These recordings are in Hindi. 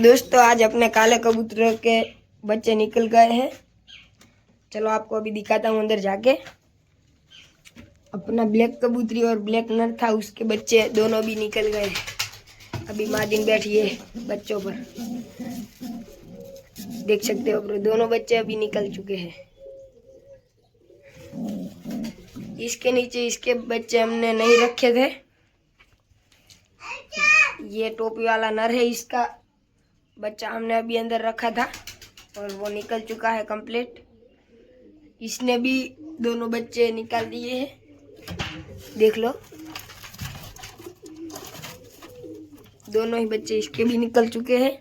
दोस्तों, आज अपने काले कबूतर के बच्चे निकल गए हैं। चलो आपको अभी दिखाता हूँ अंदर जाके। अपना ब्लैक कबूतरी और ब्लैक नर था, उसके बच्चे दोनों भी निकल गए अभी मादिन बैठी है बच्चों पर। देख सकते हो दोनों बच्चे अभी निकल चुके हैं। इसके नीचे इसके बच्चे हमने नहीं रखे थे। ये टोपी वाला नर है इसका। बच्चा हमने अभी अंदर रखा था और वो निकल चुका है कंप्लीट। इसने भी दोनों बच्चे निकाल दिए हैं। देख लो। दोनों ही बच्चे इसके भी निकल चुके हैं।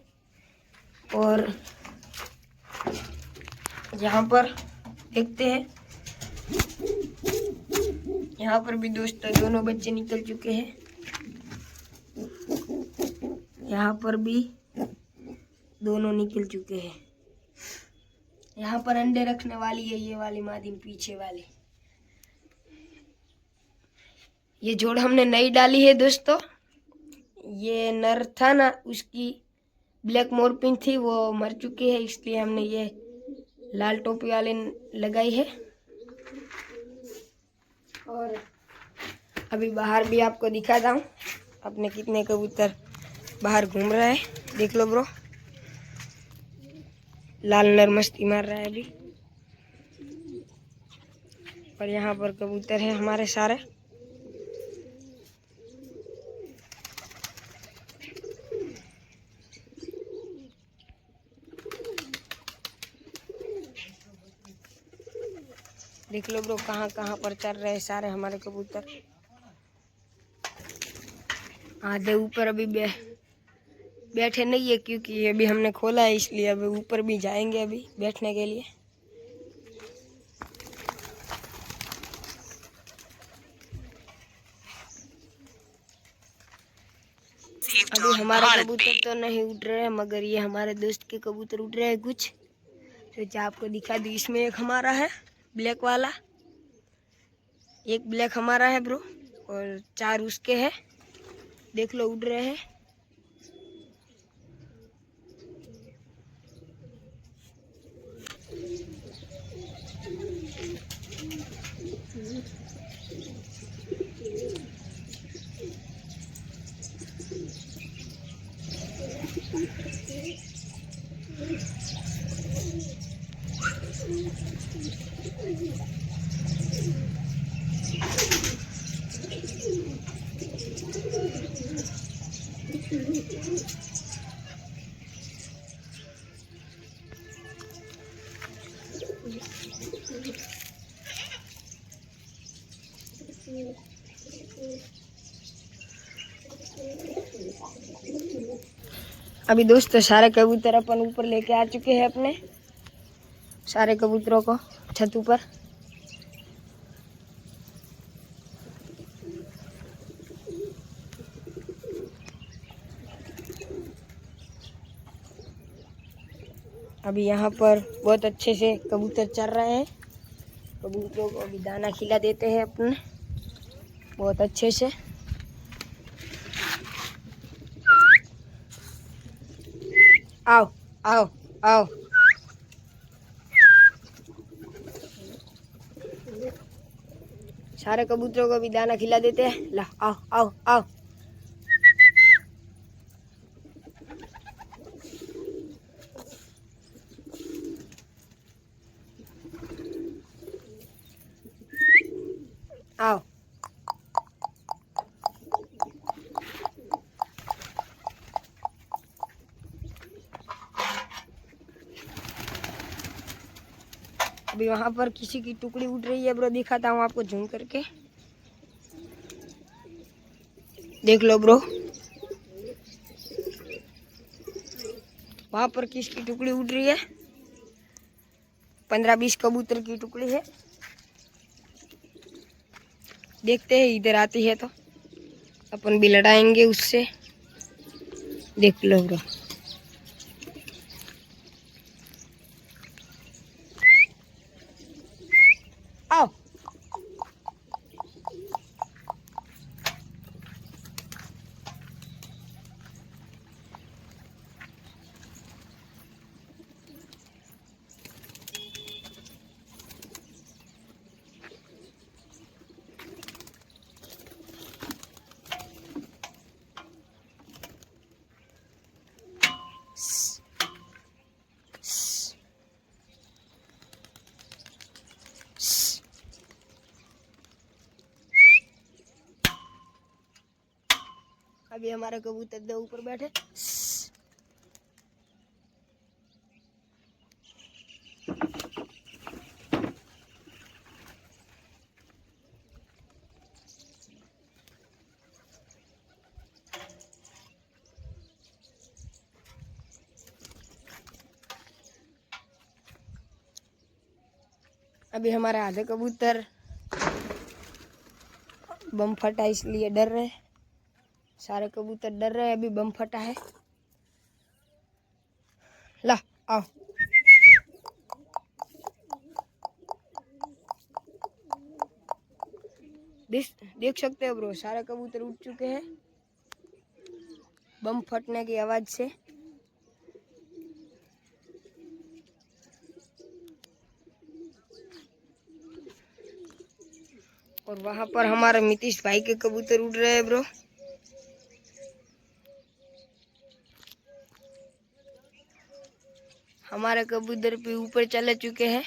और यहाँ पर देखते हैं। यहाँ पर भी दोस्तों दोनों बच्चे निकल चुके हैं। यहाँ पर भी दोनों निकल चुके हैं। यहाँ पर अंडे रखने वाली है, ये वाली मादिन पीछे वाली। ये जोड़ हमने नई डाली है दोस्तों। ये नर था ना, उसकी ब्लैक मोरपिन थी, वो मर चुकी है, इसलिए हमने ये लाल टोपी वाले लगाई है। और अभी बाहर भी आपको दिखाता हूँ, अपने कितने कबूतर बाहर घूम रहा है, देख लो ब्रो। लाल नर मस्ती मार रहा है अभी। और यहाँ पर कबूतर है हमारे सारे। देख लो ब्रो कहाँ कहाँ पर चल रहे सारे हमारे कबूतर। आधे ऊपर अभी बे बैठे नहीं है क्योंकि ये भी हमने खोला है इसलिए अभी ऊपर भी जाएँगे अभी बैठने के लिए। अभी हमारे कबूतर तो नहीं उड़ रहे हैं मगर ये हमारे दोस्त के कबूतर उड़ रहे हैं कुछ। तो जो आपको दिखा दी इसमें एक हमारा है ब्लैक वाला। एक ब्लैक हमारा है ब्रो और चार उसके हैं। देख लो उड़ रहे हैं। 嗯 अभी दोस्तों, सारे कबूतर अपन ऊपर लेके आ चुके हैं अपने। सारे कबूतरों को छत ऊपर। अभी यहाँ पर बहुत अच्छे से कबूतर चल रहे हैं। कबूतरों को अभी दाना खिला देते हैं अपने। बहुत अच्छे से। आओ आओ आओ। सारे कबूतरों को भी दाना खिला देते हैं। ला, आओ आओ आओ। आओ। अभी वहाँ पर किसी की टुकड़ी उठ रही है, ब्रो, दिखाता हूँ आपको झूम करके। देख लो, ब्रो। वहाँ पर किसकी टुकड़ी उड़ रही है? पंद्रह बीस कबूतर की टुकड़ी है। देखते हैं, इधर आती है तो। अपन भी लड़ाएँगे उससे। देख लो, ब्रो। अभी हमारा कबूतर दो ऊपर बैठे। अभी हमारे आधे कबूतर बम फटा इसलिए डर रहे सारे कबूतर डर रहे अभी बम फटा है। ला, आओ। देख सकते हो ब्रो सारे कबूतर उठ चुके हैं। बम फटने की आवाज़ से। और वहाँ पर हमारे मितिश भाई के कबूतर उड़ रहे हैं, ब्रो। हमारे कबूतर भी ऊपर चले चुके हैं।